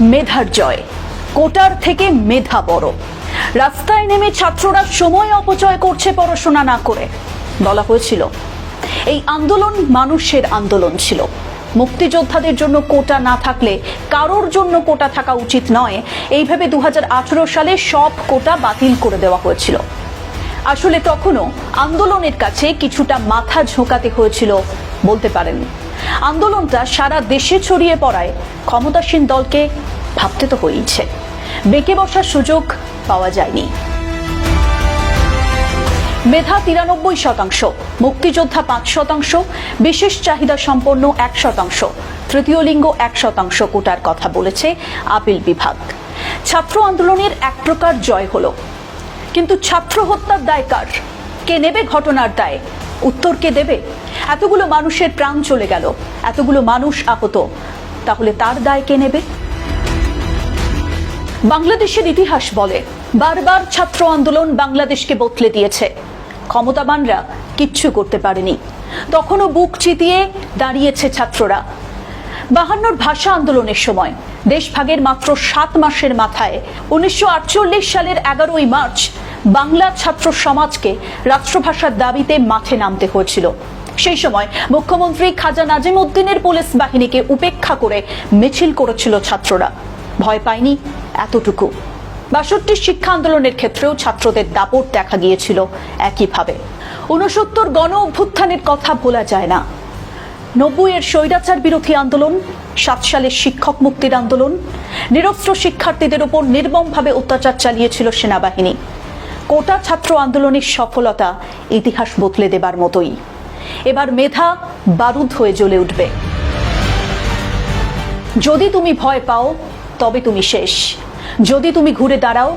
মেধার জয়। কোটার থেকে মেধা বড়। রাস্তায় নেমে ছাত্ররা সময় অপচয় করছে পড়াশোনা না করে। বলা হয়েছিল, এই আন্দোলন মানুষের আন্দোলন ছিল। মুক্তিযোদ্ধাদের জন্য কোটা না থাকলে কারোর জন্য কোটা থাকা উচিত নয়। এইভাবে দু হাজার আঠেরো সালে সব কোটা বাতিল করে দেওয়া হয়েছিল। আসলে তখনও আন্দোলনের কাছে কিছুটা মাথা ঝোঁকাতে হয়েছিল বলতে পারেন আন্দোলনটা সারা দেশে ছড়িয়ে পড়ায় ক্ষমতাসীন দলকে ভাবতে তো হয়েইছে। বেঁকে বসার সুযোগ পাওয়া যায়নি। মেধা তিরানব্বই শতাংশ, মুক্তিযোদ্ধা পাঁচ শতাংশ, বিশেষ চাহিদা সম্পন্ন এক শতাংশ, তৃতীয় লিঙ্গ এক শতাংশ কোটার কথা বলেছে আপিল বিভাগ। ছাত্র আন্দোলনের এক প্রকার জয় হলো। কিন্তু ছাত্র হত্যার দায় কার? কে নেবে ঘটনার দায়? উত্তর কে দেবে? এতগুলো মানুষের প্রাণ চলে গেল। এতগুলো মানুষ আহত। তাহলে তার দায় কে নেবে? বাংলাদেশের ইতিহাস বলে, বারবার ছাত্র আন্দোলন বাংলাদেশকে বদলে দিয়েছে। ক্ষমতাবানরা কিচ্ছু করতে পারেনি। তখনও বুক চিতিয়ে দাঁড়িয়েছে ছাত্ররা। বাহান্নর ভাষা আন্দোলনের সময়, দেশভাগের মাত্র সাত মাসের মাথায়, উনিশশো আটচল্লিশ সালের এগারোই মার্চ বাংলা ছাত্র সমাজকে রাষ্ট্রভাষার দাবিতে মাঠে নামতে হয়েছিল। সেই সময় মুখ্যমন্ত্রী খাজা নাজিম উদ্দিনের পুলিশ বাহিনীকে উপেক্ষা করে মিছিল করেছিল ছাত্ররা। ভয় পায়নি এতটুকু। বাষট্টি শিক্ষা আন্দোলনের ক্ষেত্রেও ছাত্রদের দাপট দেখা গিয়েছিল একইভাবে। ঊনসত্তর গণ অভ্যুত্থানের কথা ভোলা যায় না। নব্বইয়ের স্বৈরাচার বিরোধী আন্দোলন, সাত সালের শিক্ষক মুক্তির আন্দোলন, নিরস্ত্র শিক্ষার্থীদের উপর নির্মমভাবে অত্যাচার চালিয়েছিল সেনাবাহিনী। কোটা ছাত্র আন্দোলনের সফলতা ইতিহাস বদলে দেবার মতোই। এবার মেধা বারুদ হয়ে জ্বলে উঠবে। যদি তুমি ভয় পাও, তবে তুমি শেষ। যদি তুমি ঘুরে দাঁড়াও,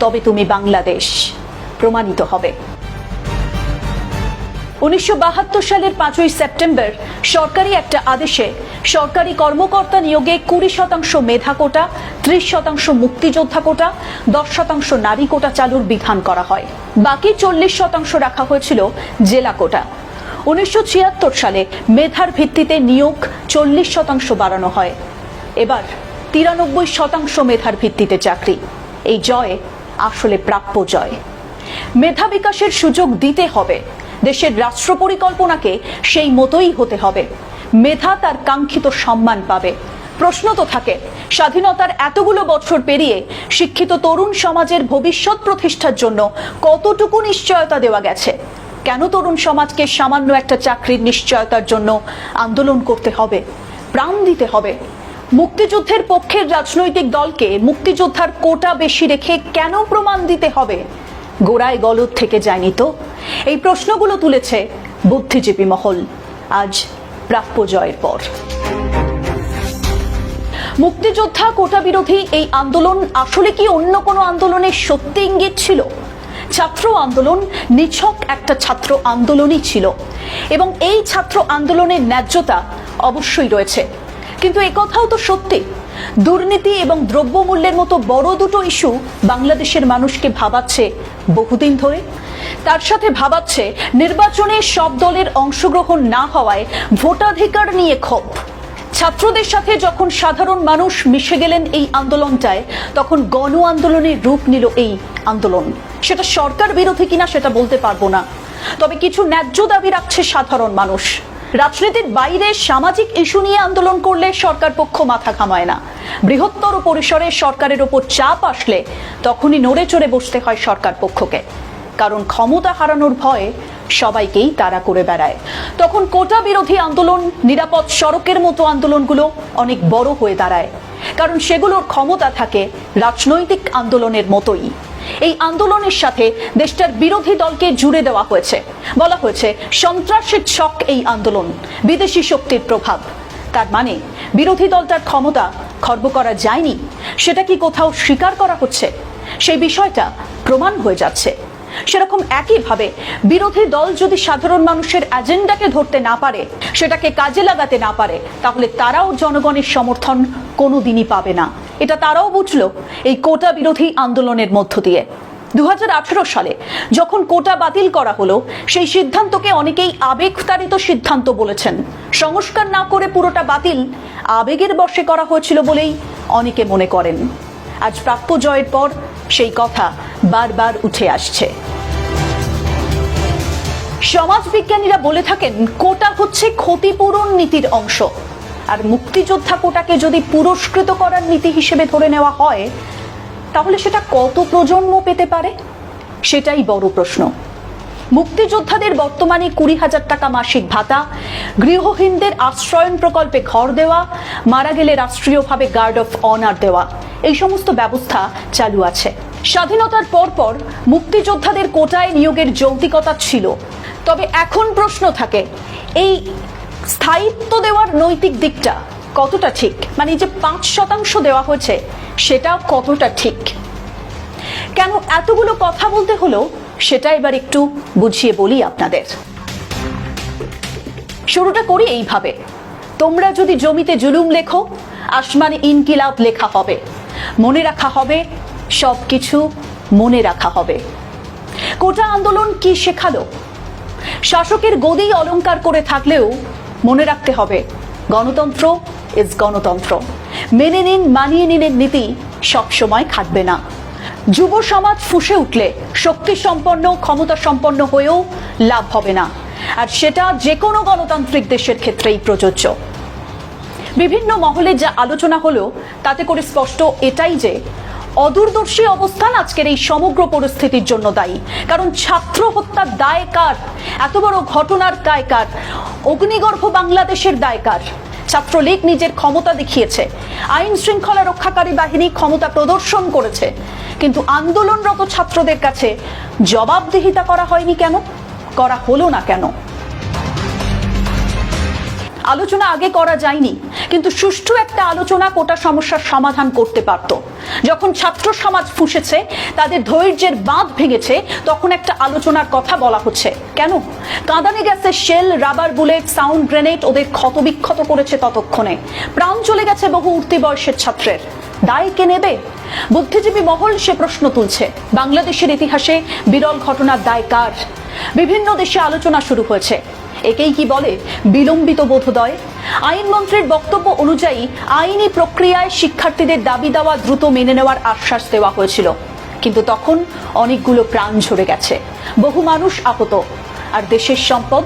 তবে তুমি বাংলাদেশ। প্রমাণিত হবে। উনিশশো বাহাত্তর সালের পাঁচই সেপ্টেম্বর সরকারি একটা আদেশে সরকারি কর্মকর্তা নিয়োগে কুড়ি শতাংশ মেধা কোটা, ত্রিশ শতাংশ মুক্তিযোদ্ধা কোটা, দশ শতাংশ নারী কোটা চালুর বিধান করা হয়। বাকি চল্লিশ শতাংশ রাখা হয়েছিল জেলা কোটা। উনিশশো ছিয়াত্তর সালে মেধার ভিত্তিতে নিয়োগ চল্লিশ শতাংশ বাড়ানো হয়। এবার তিরানব্বই শতাংশ মেধার ভিত্তিতে চাকরি। এই জয় আসলে প্রাপ্য জয়। মেধা বিকাশের সুযোগ দিতে হবে। দেশের রাষ্ট্র পরিকল্পনাকে সেই মতোই হতে হবে। মেধা তার কাঙ্ক্ষিত সম্মান পাবে। প্রশ্ন তো থাকে, স্বাধীনতার এতগুলো বছর পেরিয়ে শিক্ষিত তরুণ সমাজের ভবিষ্যৎ প্রতিষ্ঠার জন্য কতটুকু নিশ্চয়তা দেওয়া গেছে? কেন তরুণ সমাজকে সামান্য একটা চাকরির নিশ্চয়তার জন্য আন্দোলন করতে হবে? প্রাণ দিতে হবে। মুক্তিযুদ্ধের পক্ষের রাজনৈতিক দলকে মুক্তিযোদ্ধার কোটা বেশি রেখে কেন প্রমাণ দিতে হবে? গোড়ায় গলদ থেকে যায়নি তো? এই প্রশ্নগুলো তুলেছে বুদ্ধিজীবী মহল। আজ প্রাপ্য জয়ের পর। মুক্তিযোদ্ধা কোটা বিরোধী এই আন্দোলন আসলে কি অন্য কোনো আন্দোলনের সত্যি ইঙ্গিত ছিল? ছাত্র আন্দোলন নিছক একটা ছাত্র আন্দোলনই ছিল। এবং এই ছাত্র আন্দোলনের ন্যায্যতা অবশ্যই রয়েছে। কিন্তু একথাও তো সত্যি। দুর্নীতি এবং দ্রব্যমূল্যের মতো বড় দুটো ইস্যু বাংলাদেশের মানুষকে ভাবাচ্ছে বহুদিন ধরে। তার সাথে ভাবাচ্ছে নির্বাচনে সব দলের অংশগ্রহণ না হওয়ায় ভোটাধিকার নিয়ে ক্ষোভ। ছাত্রদের সাথে যখন সাধারণ মানুষ মিশে গেলেন এই আন্দোলনটায়, তখন গণ আন্দোলনের রূপ নিল এই আন্দোলন। সেটা সরকার বিরোধী কিনা সেটা বলতে পারব না। তবে কিছু ন্যায্য দাবি রাখছে সাধারণ মানুষ। রাজনীতির বাইরে সামাজিক ইস্যু নিয়ে আন্দোলন করলে সরকার পক্ষ মাথা ঘামায় না। বৃহত্তর পরিসরে সরকারের ওপর চাপ আসলে তখনই নড়ে চড়ে বসতে হয় সরকার পক্ষকে। কারণ ক্ষমতা হারানোর ভয়ে সবাইকেই তারা করে বেড়ায়। তখন কোটা বিরোধী আন্দোলন, নিরাপদ সড়কের মতো আন্দোলনগুলো অনেক বড় হয়ে দাঁড়ায়। কারণ সেগুলোর ক্ষমতা থাকে রাজনৈতিক আন্দোলনের মতোই। এই আন্দোলনের সাথে দেশটার বিরোধী দলকে জুড়ে দেওয়া হয়েছে। বলা হয়েছে, সন্ত্রাসের ছক এই আন্দোলন, বিদেশি শক্তির প্রভাব। তার মানে বিরোধী দলটার ক্ষমতা খর্ব করা যায়নি, সেটা কি কোথাও স্বীকার করা হচ্ছে? সেই বিষয়টা প্রমাণ হয়ে যাচ্ছে। সেরকম একইভাবে, বিরোধী দল যদি সাধারণ মানুষের এজেন্ডাকে ধরতে না পারে, সেটাকে কাজে লাগাতে না পারে, তাহলে তারাও জনগণের সমর্থন কোনোদিনই পাবে না। এটা তারাও বুঝলো এই কোটা বিরোধী আন্দোলনের মধ্য দিয়ে। দু সালে যখন কোটা বাতিল করা হলো, সেই সিদ্ধান্তকে অনেকেই আবেগতাড়িত সিদ্ধান্ত বলেছেন। সংস্কার না করে পুরোটা বাতিল আবেগের বশে করা হয়েছিল বলেই অনেকে মনে করেন। আজ প্রাপ্য জয়ের পর সেই কথা বারবার উঠে আসছে। সমাজবিজ্ঞানীরা বলে থাকেন, কোটা হচ্ছে ক্ষতিপূরণ নীতির অংশ। আর মুক্তিযোদ্ধা কোটাকে যদি পুরস্কৃত করার নীতি হিসেবে ধরে নেওয়া হয়, তাহলে সেটা কত প্রজন্ম পেতে পারে? সেটাই বড় প্রশ্ন। মুক্তিযোদ্ধাদের বর্তমানে কুড়ি হাজার টাকা মাসিক ভাতা, গৃহহীনদের আশ্রয়ন প্রকল্পে ঘর দেওয়া, মারা গেলে রাষ্ট্রীয়ভাবে গার্ড অফ অনার দেওয়া, এই সমস্ত ব্যবস্থা চালু আছে। স্বাধীনতার পরপর মুক্তিযোদ্ধাদের কোটায় নিয়োগের যৌক্তিকতা ছিল। তবে এখন প্রশ্ন থাকে, এই স্থায়িত্ব দেওয়ার নৈতিক দিকটা কতটা ঠিক? মানে যে পাঁচ শতাংশ দেওয়া হয়েছে সেটা কতটা ঠিক? কেন এতগুলো কথা বলতে হলো, সেটা এবার একটু বুঝিয়ে বলি আপনাদের। শুরুটা করি এইভাবে। তোমরা যদি জমিতে জুলুম লেখো, আসমানে ইনকিলাব লেখা হবে। মনে রাখা হবে সব কিছু মনে রাখা হবে। কোটা আন্দোলন কি শেখালো? শাসকের গদি অলংকার করে থাকলেও মনে রাখতে হবে, গণতন্ত্র ইজ গণতন্ত্র। মেনে নিন, মানিয়ে নিনের নীতি সবসময় খাটবে না। যুব সমাজ ফুসে উঠলে শক্তি সম্পন্ন, ক্ষমতা সম্পন্ন হয়েও লাভ হবে না। আর সেটা যে কোনো গণতান্ত্রিক দেশের ক্ষেত্রেই প্রযোজ্য। বিভিন্ন মহলে যা আলোচনা হলো, তাতে করে স্পষ্ট এটাই যে অদূরদর্শী অবস্থান আজকের এই সমগ্র পরিস্থিতির জন্য দায়ী। কারণ ছাত্র হত্যার দায় কার? এত বড় ঘটনার দায় কার? অগ্নিগর্ভ বাংলাদেশের দায় কার? ছাত্রলীগ নিজের ক্ষমতা দেখিয়েছে। আইন শৃঙ্খলা রক্ষাকারী বাহিনী ক্ষমতা প্রদর্শন করেছে। কিন্তু আন্দোলনরত ছাত্রদের কাছে জবাবদিহিতা করা হয়নি কেন? করা হলো না কেন? আলোচনা আগে করা যায়নি, কিন্তু সুষ্ঠু একটা আলোচনা কোটা সমস্যার সমাধান করতে পারত। যখন ছাত্র সমাজ ফুসেছে, তাদের ধৈর্যের বাঁধ ভেঙেছে, তখন একটা আলোচনার কথা বলা হচ্ছে। কেন? কাঁদানে গেছে shell, rubber bullet, sound grenade, ওদের ক্ষতবিক্ষত করেছে ততক্ষণে। প্রাণ চলে গেছে বহু উঠতি বয়সের ছাত্রের। দায় কে নেবে? বুদ্ধিজীবী মহল সে প্রশ্ন তুলছে। বাংলাদেশের ইতিহাসে বিরল ঘটনার দায় কার? বিভিন্ন দেশে আলোচনা শুরু হয়েছে। একেই কি বলে বিলম্বিত বোধোদয়? আইনমন্ত্রীর বক্তব্য অনুযায়ী আইনি প্রক্রিয়ায় শিক্ষার্থীদের দাবি দেওয়া দ্রুত মেনে নেওয়ার আশ্বাস দেওয়া হয়েছিল। কিন্তু তখন অনেকগুলো প্রাণ ঝরে গেছে। বহু মানুষ আহত। আর দেশের সম্পদ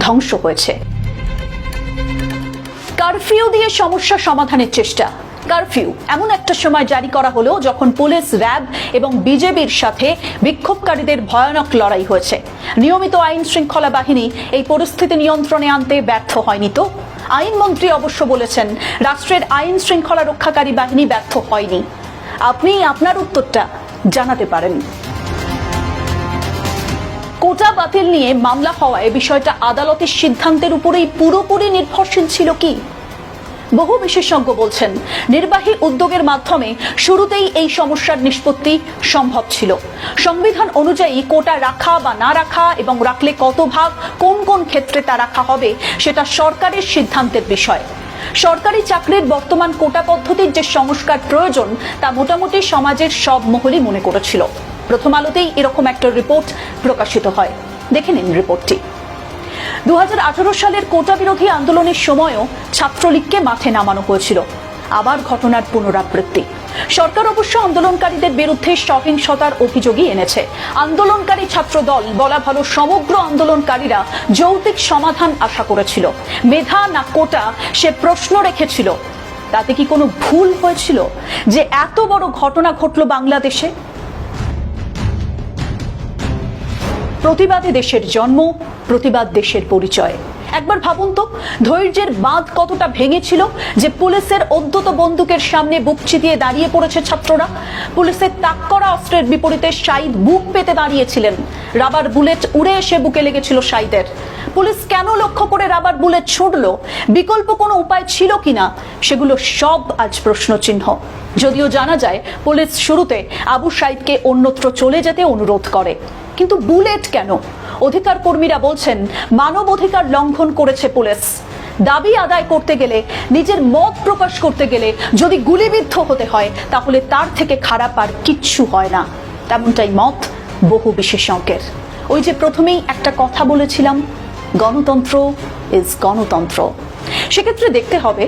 ধ্বংস হয়েছে। কারফিউ দিয়ে সমস্যা সমাধানের চেষ্টা। কারফিউ। এমন একটা সময় জারি করা হলো যখন পুলিশ, র্যাব এবং বিজেপির সাথে বিক্ষোভকারীদের ভয়ানক লড়াই হয়েছে। নিয়মিত আইন শৃঙ্খলা বাহিনী এই পরিস্থিতি নিয়ন্ত্রণে আনতে ব্যর্থ হয়নি তো? আইনমন্ত্রী অবশ্য বলেছেন, রাষ্ট্রের আইন শৃঙ্খলা রক্ষাকারী বাহিনী ব্যর্থ হয়নি। আপনি আপনার উত্তরটা জানাতে পারেন। কোটা বাতিল নিয়ে মামলা হওয়ায় বিষয়টা আদালতের সিদ্ধান্তের উপরেই পুরোপুরি নির্ভরশীল ছিল কি? বহু বিশেষজ্ঞ বলছেন, নির্বাহী উদ্যোগের মাধ্যমে শুরুতেই এই সমস্যার নিষ্পত্তি সম্ভব ছিল। সংবিধান অনুযায়ী কোটা রাখা বা না রাখা এবং রাখলে কত ভাগ, কোন কোন ক্ষেত্রে তা রাখা হবে, সেটা সরকারের সিদ্ধান্তের বিষয়। সরকারি চাকরির বর্তমান কোটা পদ্ধতির যে সংস্কার প্রয়োজন, তা মোটামুটি সমাজের সব মহলই মনে করেছিল। প্রথম আলোতেই এরকম একটা রিপোর্ট প্রকাশিত হয়। দেখে নিন রিপোর্টটি। দু সালের কোটা বিরোধী আন্দোলনের সময়ও ছাত্রলীগকে মাঠে নামানো হয়েছিল। আবার ঘটনার পুনরাবৃত্তি। সরকার অবশ্য আন্দোলনকারীদের বিরুদ্ধে সহিংসতার অভিযোগই এনেছে। আন্দোলনকারী ছাত্র দল বলা ভালো সমগ্র আন্দোলনকারীরা যৌক্তিক সমাধান আশা করেছিল। মেধা না কোটা সে প্রশ্ন রেখেছিল। তাতে কি কোনো ভুল হয়েছিল? যে এত বড় ঘটনা ঘটল বাংলাদেশে? প্রতিবাদে দেশের জন্ম, প্রতিবাদ দেশের পরিচয়। একবার ভাবুন তো, ধৈর্যের বাঁধ কতটা ভেঙেছিল যে পুলিশের অদ্যত বন্দুকের সামনে বুক চিতিয়ে দাঁড়িয়ে পড়েছে ছাত্ররা। পুলিশের তাক করা অস্ত্রের বিপরীতে শাইদ বুক পেতে দাঁড়িয়েছিলেন। রাবার বুলেট উড়ে এসে বুকে লেগেছিল শাইদের পুলিশ কেন লক্ষ্য করে রাবার বুলেট ছুটলো বিকল্প কোনো উপায় ছিল কিনা? সেগুলো সব আজ প্রশ্ন চিহ্ন যদিও জানা যায়, পুলিশ শুরুতে আবু সাইদকে অন্যত্র চলে যেতে অনুরোধ করে। কিন্তু বুলেট কেন? অধিকার কর্মীরা বলছেন, মানব অধিকার লঙ্ঘন করেছে পুলিশ। দাবি আদায় করতে গেলে, নিজের মত প্রকাশ করতে গেলে যদি গুলিবিদ্ধ হতে হয়, তাহলে তার থেকে খারাপ আর কিচ্ছু হয় না। তেমনটাই মত বহু বিশেষজ্ঞের। ওই যে প্রথমেই একটা কথা বলেছিলাম, গণতন্ত্র ইজ গণতন্ত্র। সেক্ষেত্রে দেখতে হবে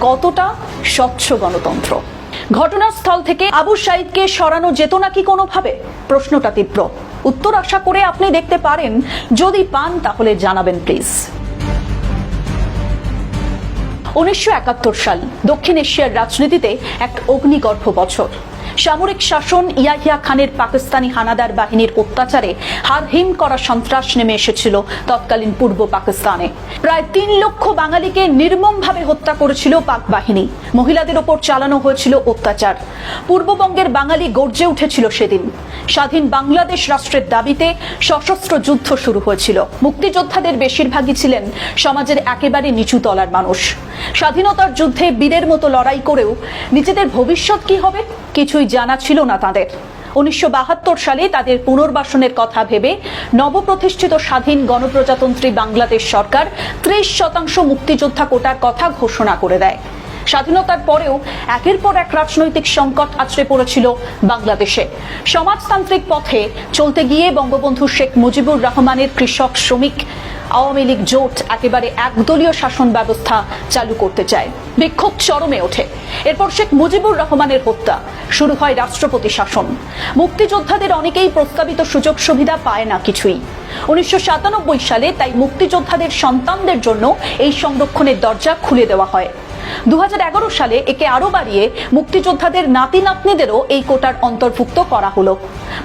কতটা স্বচ্ছ গণতন্ত্র। ঘটনাস্থল থেকে আবু সাইদকে সরানো যেত নাকি কোনোভাবে? প্রশ্নটা তীব্র। উত্তর আশা করে আপনি দেখতে পারেন। যদি পান, তাহলে জানাবেন প্লিজ উনিশশো একাত্তর সাল, দক্ষিণ এশিয়ার রাজনীতিতে এক অগ্নিগর্ভ বছর। সামরিক শাসন ইয়াহিয়া খানের পাকিস্তানি হানাদার বাহিনীর অত্যাচারে হারহিম করা সন্ত্রাস নেমে এসেছিল তৎকালীন পূর্ব পাকিস্তানে। প্রায় তিন লক্ষ বাঙালিকে নির্মমভাবে হত্যা করেছিল পাক বাহিনী। মহিলাদের ওপর চালানো হয়েছিল অত্যাচার। পূর্ববঙ্গের বাঙালি গর্জে উঠেছিল সেদিন। স্বাধীন বাংলাদেশ রাষ্ট্রের দাবিতে সশস্ত্র যুদ্ধ শুরু হয়েছিল। মুক্তিযোদ্ধাদের বেশিরভাগই ছিলেন সমাজের একেবারে নিচু তলার মানুষ। স্বাধীনতার যুদ্ধে বীরের মতো লড়াই করেও নিজেদের ভবিষ্যৎ কি হবে? কিছুই জানা ছিল না তাদের। উনিশশো বাহাত্তর সালে তাদের পুনর্বাসনের কথা ভেবে নবপ্রতিষ্ঠিত স্বাধীন গণপ্রজাতন্ত্রী বাংলাদেশ সরকার ত্রিশ শতাংশ মুক্তিযোদ্ধা কোটার কথা ঘোষণা করে দেয়। স্বাধীনতার পরেও একের পর এক রাজনৈতিক সংকট আছড়ে পড়েছিল বাংলাদেশে। সমাজতান্ত্রিক পথে চলতে গিয়ে বঙ্গবন্ধু শেখ মুজিবুর রহমানের কৃষক শ্রমিক আওয়ামী লীগ জোট একেবারে একদলীয় শাসন ব্যবস্থা চালু করতে চায়। বিক্ষোভ চরমে ওঠে। এরপর শেখ মুজিবুর রহমানের হত্যা। শুরু হয় রাষ্ট্রপতি শাসন। মুক্তিযোদ্ধাদের অনেকেই প্রস্তাবিত সুযোগ সুবিধা পায় না কিছুই। উনিশশো সাতানব্বই সালে তাই মুক্তিযোদ্ধাদের সন্তানদের জন্য এই সংরক্ষণের দরজা খুলে দেওয়া হয়। দু সালে একে আরও বাড়িয়ে মুক্তিযোদ্ধাদের নাতি নাতনিদেরও এই কোটার অন্তর্ভুক্ত করা হলো।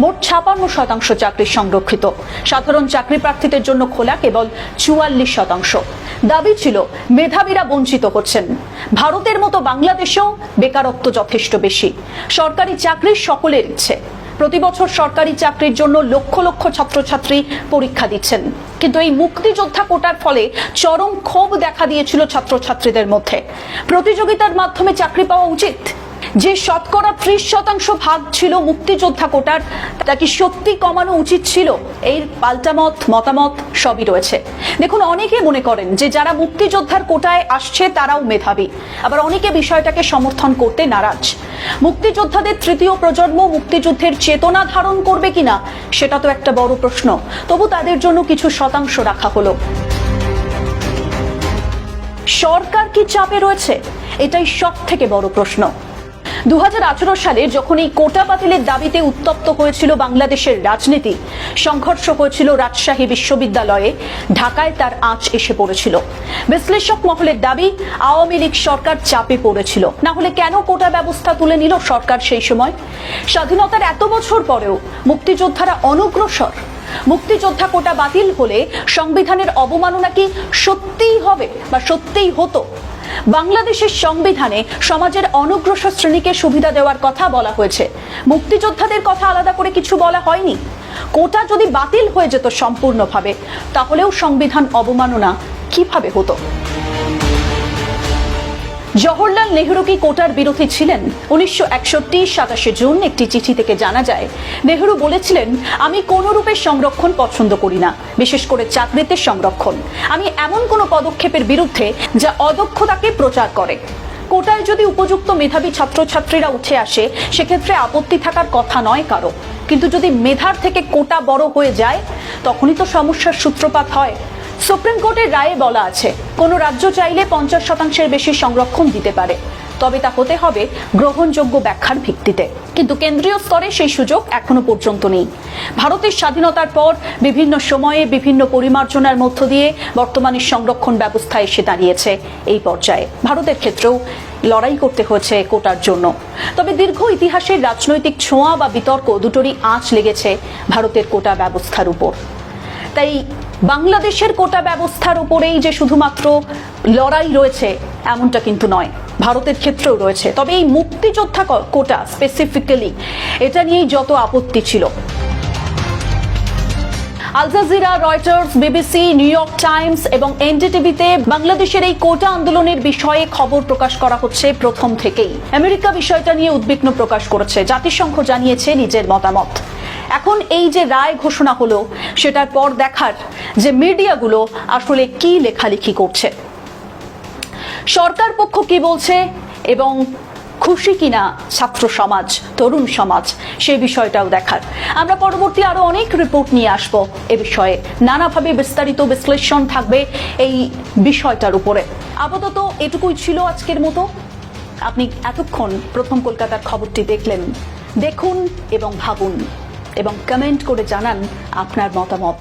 মোট ছাপান্ন শতাংশ চাকরি সংরক্ষিত। সাধারণ চাকরি প্রার্থীদের জন্য খোলা কেবল চুয়াল্লিশ শতাংশ। দাবি ছিল, মেধাবীরা বঞ্চিত হচ্ছেন ভারতের মতো বাংলাদেশেও বেকারত্ব যথেষ্ট বেশি। সরকারি চাকরি সকলের ইচ্ছে। প্রতি বছর সরকারি চাকরির জন্য লক্ষ লক্ষ ছাত্রছাত্রী পরীক্ষা দিচ্ছেন। কিন্তু এই মুক্তিযোদ্ধা কোটার ফলে চরম ক্ষোভ দেখা দিয়েছিল ছাত্রছাত্রীদের মধ্যে। প্রতিযোগিতার মাধ্যমে চাকরি পাওয়া উচিত। যে শতকরা ত্রিশ শতাংশ ভাগ ছিল মুক্তিযোদ্ধা কোটার, তা কি সত্যি কমানো উচিত ছিল? এর পাল্টামত মতামত সবই রয়েছে। দেখুন, অনেকে মনে করেন যে যারা মুক্তিযোদ্ধার কোটায় আসছে, তারাও মেধাবী। আবার অনেকে বিষয়টাকে সমর্থন করতে নারাজ। মুক্তিযোদ্ধাদের তৃতীয় প্রজন্ম মুক্তিযুদ্ধের চেতনা ধারণ করবে কিনা, সেটা তো একটা বড় প্রশ্ন। তবু তাদের জন্য কিছু শতাংশ রাখা হলো। সরকার কি চাপে রয়েছে? এটাই সব থেকে বড় প্রশ্ন। দু সালে যখন এই কোটা বাতিলের দাবিতে উত্তপ্ত হয়েছিল বাংলাদেশের রাজনীতি, সংঘর্ষ হয়েছিল রাজশাহী বিশ্ববিদ্যালয়ে, ঢাকায় তার আঁচ এসে পড়েছিল। বিশ্লেষক মহলের দাবি, আওয়ামী লীগ সরকার চাপে পড়েছিল। না হলে কেন কোটা ব্যবস্থা তুলে নিল সরকার সেই সময়? স্বাধীনতার এত বছর পরেও মুক্তিযোদ্ধারা অনগ্রসর। মুক্তিযোদ্ধা কোটা বাতিল হলে সংবিধানের অবমাননা কি সত্যিই হবে বা সত্যিই হতো? বাংলাদেশের সংবিধানে সমাজের অনগ্রসর শ্রেণীকে সুবিধা দেওয়ার কথা বলা হয়েছে। মুক্তিযোদ্ধাদের কথা আলাদা করে কিছু বলা হয়নি। কোটা যদি বাতিল হয়ে যেত সম্পূর্ণভাবে, তাহলেও সংবিধান অবমাননা কীভাবে হতো? জওহরলাল নেহরু কি কোটার বিরোধী ছিলেন? উনিশশো একষট্টি, সাতাশে জুন একটি চিঠি থেকে জানা যায়, নেহরু বলেছিলেন, আমি কোনো রূপে সংরক্ষণ পছন্দ করি না, বিশেষ করে চাকরিতে সংরক্ষণ। আমি এমন কোনো পদক্ষেপের বিরুদ্ধে যা অদক্ষতাকে প্রচার করে। কোটায় যদি উপযুক্ত মেধাবী ছাত্রছাত্রীরা উঠে আসে, সেক্ষেত্রে আপত্তি থাকার কথা নয় কারও। কিন্তু যদি মেধার থেকে কোটা বড় হয়ে যায়, তখনই তো সমস্যার সূত্রপাত হয়। সুপ্রিম কোর্টের রায়ে বলা আছে, কোনো রাজ্য চাইলে পঞ্চাশ শতাংশের বেশি সংরক্ষণ দিতে পারে। তবে তা হতে হবে গ্রহণযোগ্য ব্যাখ্যার ভিত্তিতে। কিন্তু কেন্দ্রীয় স্তরে সেই সুযোগ এখনও পর্যন্ত নেই। ভারতের স্বাধীনতার পর বিভিন্ন সময়ে বিভিন্ন পরিমার্জনার মধ্য দিয়ে বর্তমানে সংরক্ষণ ব্যবস্থা এসে দাঁড়িয়েছে এই পর্যায়ে। ভারতের ক্ষেত্রেও লড়াই করতে হয়েছে কোটার জন্য। তবে দীর্ঘ ইতিহাসের রাজনৈতিক ছোঁয়া বা বিতর্ক দুটোরই আঁচ লেগেছে ভারতের কোটা ব্যবস্থার উপর। তাই বাংলাদেশের কোটা ব্যবস্থার উপরেই যে শুধুমাত্র লড়াই রয়েছে, এমনটা কিন্তু নয়। ভারতের ক্ষেত্রেও রয়েছে। তবে এই মুক্তিযোদ্ধা কোটা স্পেসিফিক্যালি এটা নিয়েই যত আপত্তি ছিল। Al Jazeera, Reuters, BBC, New York Times এবং এনডিটিভিতে বাংলাদেশের এই কোটা আন্দোলনের বিষয়ে খবর প্রকাশ করা হচ্ছে প্রথম থেকেই। আমেরিকা বিষয়টা নিয়ে উদ্বিগ্ন প্রকাশ করেছে। জাতিসংঘ জানিয়েছে নিজের মতামত। এখন এই যে রায় ঘোষণা হলো, সেটার পর দেখার যে মিডিয়াগুলো আসলে কি লেখালেখি করছে। সরকার পক্ষ কি বলছে এবং খুশি কিনা ছাত্র সমাজ, তরুণ সমাজ সেই বিষয়টাও দেখার। আমরা পরবর্তী আরও অনেক রিপোর্ট নিয়ে আসব এ বিষয়ে। নানাভাবে বিস্তারিত বিশ্লেষণ থাকবে এই বিষয়টার উপরে। আপাতত এটুকুই ছিল আজকের মতো। আপনি এতক্ষণ প্রথম কলকাতার খবরটি দেখলেন। দেখুন এবং ভাবুন এবং কমেন্ট করে জানান আপনার মতামত।